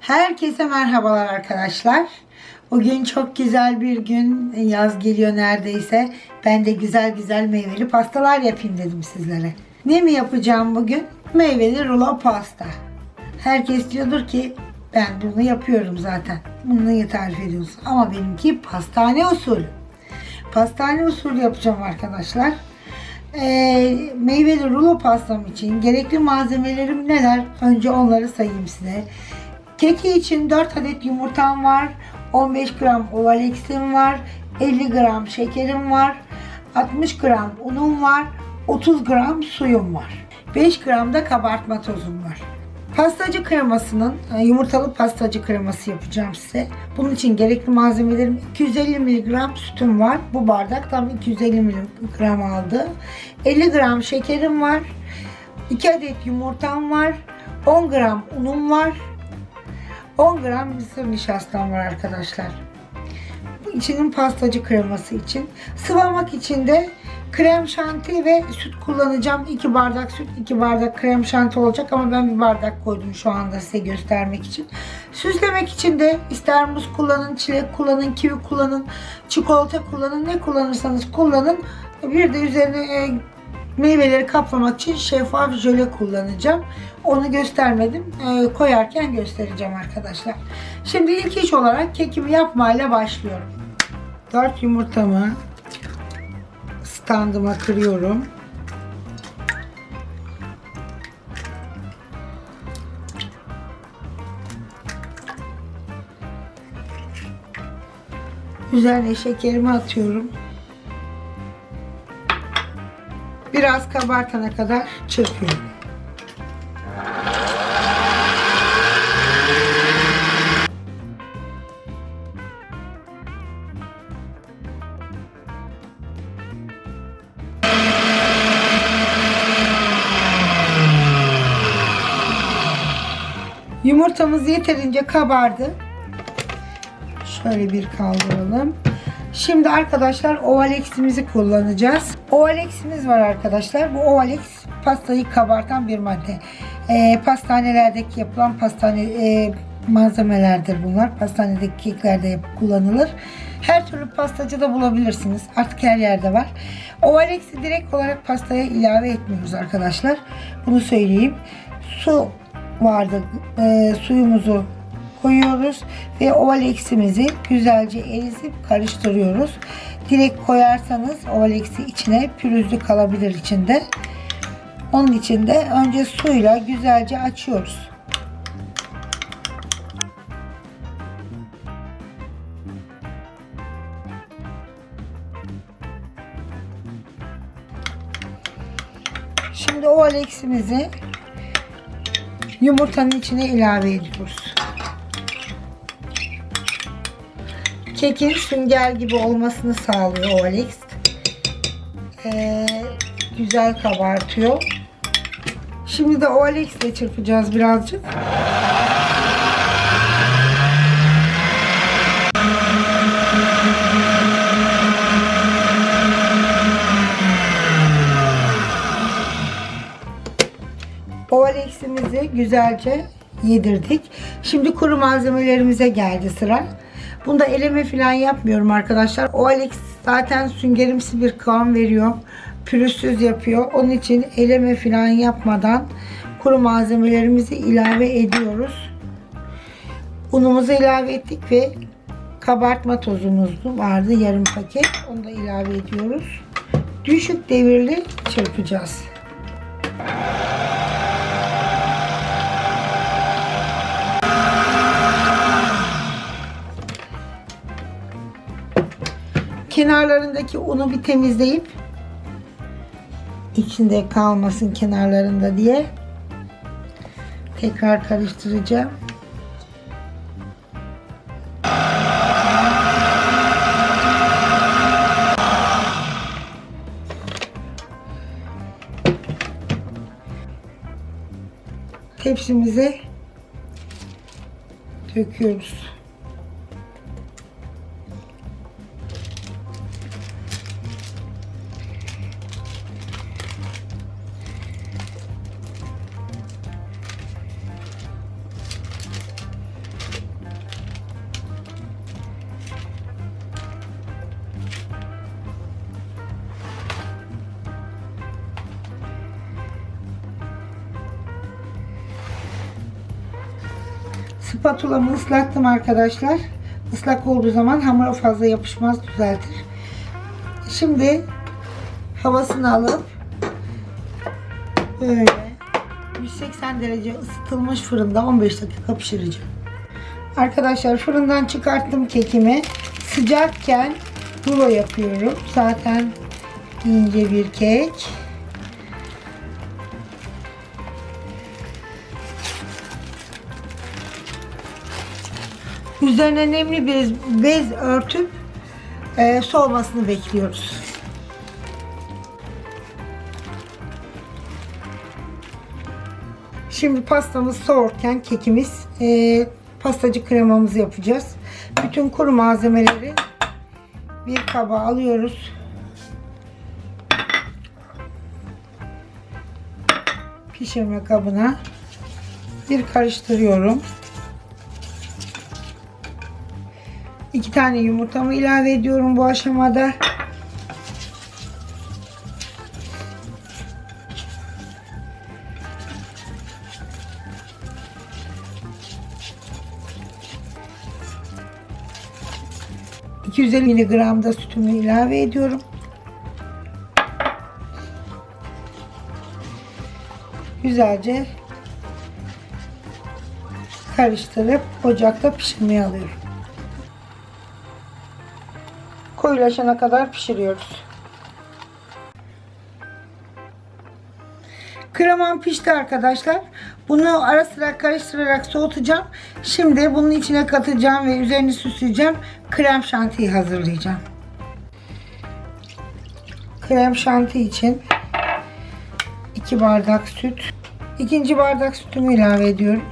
Herkese merhabalar arkadaşlar. Bugün çok güzel bir gün. Yaz geliyor neredeyse. Ben de güzel güzel meyveli pastalar yapayım dedim sizlere. Ne mi yapacağım bugün? Meyveli rulo pasta. Herkes diyordur ki ben bunu yapıyorum zaten. Bunu tarif ediyorsun? Ama benimki pastane usulü. Pastane usulü yapacağım arkadaşlar. Ee, meyveli rulo pastam için gerekli malzemelerim neler? Önce onları sayayım size. Keki için 4 adet yumurtam var. 15 gram ovalexim var. 50 gram şekerim var. 60 gram unum var. 30 gram suyum var. 5 gram da kabartma tozum var. Pastacı kremasının e, yumurtalı pastacı kreması yapacağım size. Bunun için gerekli malzemelerim 250 mg sütüm var. Bu bardak tam 250 mg aldı. 50 gram şekerim var. 2 adet yumurtam var. 10 gram unum var. 10 gram mısır nişastam var arkadaşlar. Bu içinin pastacı kreması için. Sıvamak için de krem şanti ve süt kullanacağım. 2 bardak süt, 2 bardak krem şanti olacak ama ben bir bardak koydum şu anda size göstermek için. Süslemek için de ister muz kullanın, çilek kullanın, kivi kullanın, çikolata kullanın, ne kullanırsanız kullanın. Bir de üzerine e, meyveleri kaplamak için şeffaf jöle kullanacağım. Onu göstermedim. Ee, koyarken göstereceğim arkadaşlar. Şimdi ilk iş olarak kekimi yapmayla başlıyorum. 4 yumurtamı standıma kırıyorum. Üzerine şekerimi atıyorum. Biraz kabartana kadar çırpıyorum. Yumurtamız yeterince kabardı. Şöyle bir kaldıralım. Şimdi arkadaşlar Ovalex'imizi kullanacağız. Ovalex'imiz var arkadaşlar. Bu Ovalex pastayı kabartan bir madde. Ee, pastanelerdeki yapılan pastane e, malzemelerdir bunlar. Pastanedeki keklerde kullanılır. Her türlü pastacıda bulabilirsiniz. Artık her yerde var. Ovalex'i direkt olarak pastaya ilave etmiyoruz arkadaşlar. Bunu söyleyeyim. Su vardı. Ee, suyumuzu koyuyoruz ve ovaleximizi güzelce ezip karıştırıyoruz. Direkt koyarsanız ovalexi içine pürüzlü kalabilir içinde. Onun için de önce suyla güzelce açıyoruz. Şimdi ovaleximizi yumurtanın içine ilave ediyoruz. Kekin sünger gibi olmasını sağlıyor Olex. Ee, güzel kabartıyor. Şimdi de Olex ile çırpacağız birazcık. Ovalex'imizi güzelce yedirdik. Şimdi kuru malzemelerimize geldi sıra. Bunda eleme falan yapmıyorum arkadaşlar. Ovalex zaten süngerimsi bir kıvam veriyor. Pürüzsüz yapıyor. Onun için eleme falan yapmadan kuru malzemelerimizi ilave ediyoruz. Unumuzu ilave ettik ve kabartma tozumuz vardı yarım paket. Onu da ilave ediyoruz. Düşük devirli çırpacağız. Kenarlarındaki unu bir temizleyip içinde kalmasın kenarlarında diye tekrar karıştıracağım. Tepsimize döküyoruz. Spatulamı ıslattım arkadaşlar. Islak olduğu zaman hamura fazla yapışmaz düzeltir. Şimdi havasını alıp böyle 180 derece ısıtılmış fırında 15 dakika pişireceğim. Arkadaşlar fırından çıkarttım kekimi. Sıcakken rulo yapıyorum. Zaten ince bir kek. Üzerine nemli bez, bez örtüp e, soğumasını bekliyoruz. Şimdi pastamız soğurken kekimiz e, pastacı kremamızı yapacağız. Bütün kuru malzemeleri bir kaba alıyoruz. Pişirme kabına bir karıştırıyorum. Tane yumurtamı ilave ediyorum bu aşamada. ...250 miligram da sütümü ilave ediyorum. Güzelce karıştırıp ocakta pişirmeye alıyorum. Koyulaşana kadar pişiriyoruz. Kremam pişti arkadaşlar. Bunu ara sıra karıştırarak soğutacağım. Şimdi bunun içine katacağım ve üzerini süsleyeceğim. Krem şantiyi hazırlayacağım. Krem şanti için 2 bardak süt. ikinci bardak sütümü ilave ediyorum.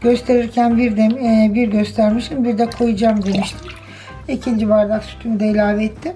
Gösterirken bir de e, bir göstermişim, bir de koyacağım demiştim. İkinci bardak sütümü de ilave ettim.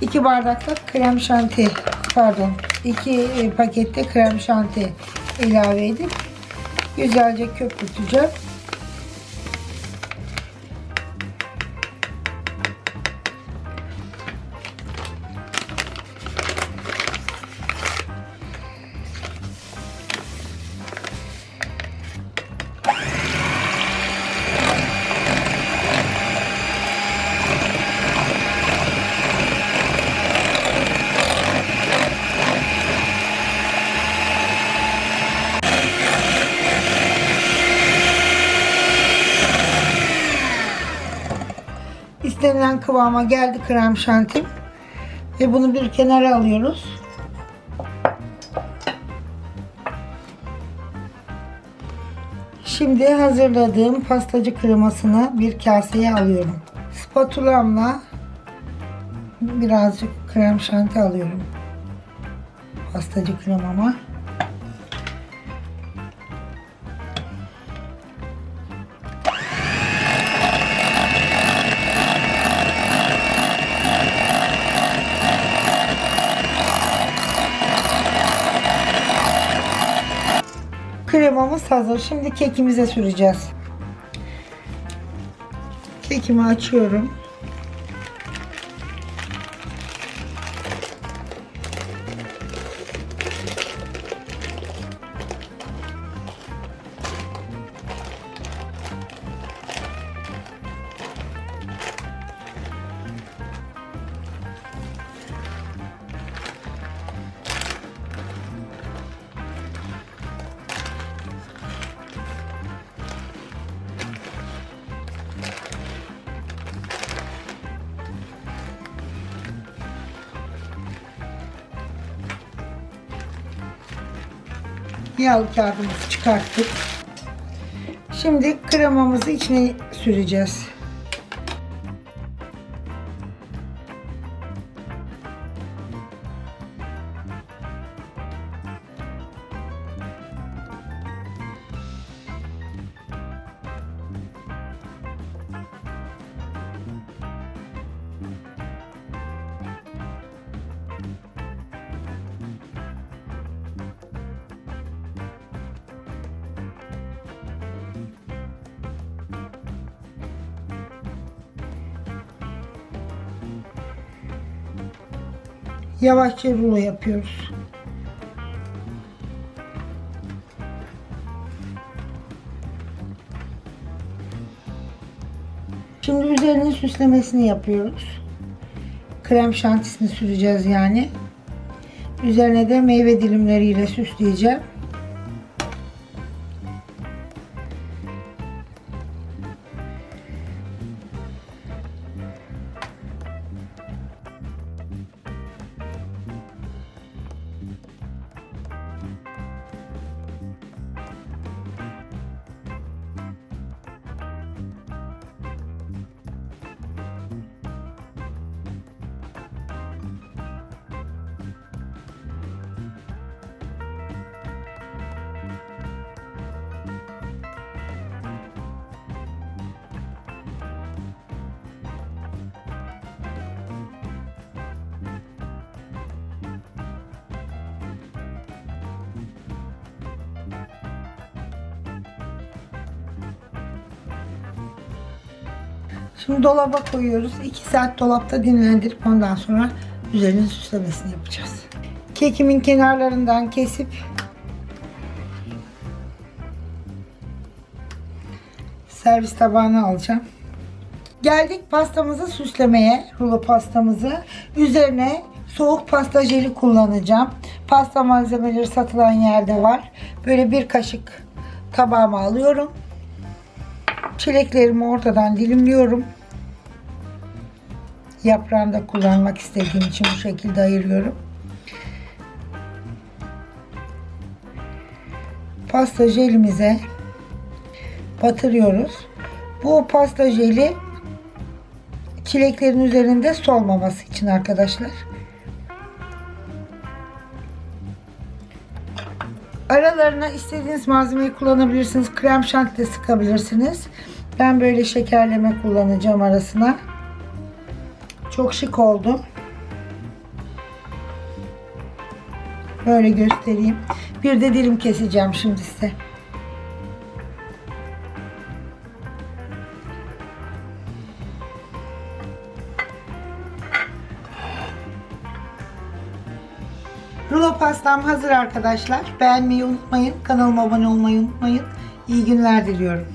2 bardak da krem şanti pardon 2 pakette krem şanti ilave edip güzelce köpürteceğim. İstenilen kıvama geldi krem şantim. Ve bunu bir kenara alıyoruz. Şimdi hazırladığım pastacı kremasını bir kaseye alıyorum. Spatulamla birazcık krem şanti alıyorum. Pastacı kremama. Kremamız hazır. Şimdi kekimize süreceğiz. Kekimi açıyorum. Yağlı kağıdımızı çıkarttık. Şimdi kremamızı içine süreceğiz. yavaşça rulo yapıyoruz. Şimdi üzerinin süslemesini yapıyoruz. Krem şantisini süreceğiz yani. Üzerine de meyve dilimleriyle süsleyeceğim. Şimdi dolaba koyuyoruz. 2 saat dolapta dinlendirip ondan sonra üzerinin süslemesini yapacağız. Kekimin kenarlarından kesip servis tabağına alacağım. Geldik pastamızı süslemeye, rulo pastamızı. Üzerine soğuk pasta jeli kullanacağım. Pasta malzemeleri satılan yerde var. Böyle bir kaşık tabağıma alıyorum. Çileklerimi ortadan dilimliyorum. Yaprağını kullanmak istediğim için bu şekilde ayırıyorum. Pasta jelimize batırıyoruz. Bu pasta jeli çileklerin üzerinde solmaması için arkadaşlar. Aralarına istediğiniz malzemeyi kullanabilirsiniz. Krem şanti de sıkabilirsiniz. Ben böyle şekerleme kullanacağım arasına. Çok şık oldu. Böyle göstereyim. Bir de dilim keseceğim şimdi size. Rulo pastam hazır arkadaşlar. Beğenmeyi unutmayın. Kanalıma abone olmayı unutmayın. İyi günler diliyorum.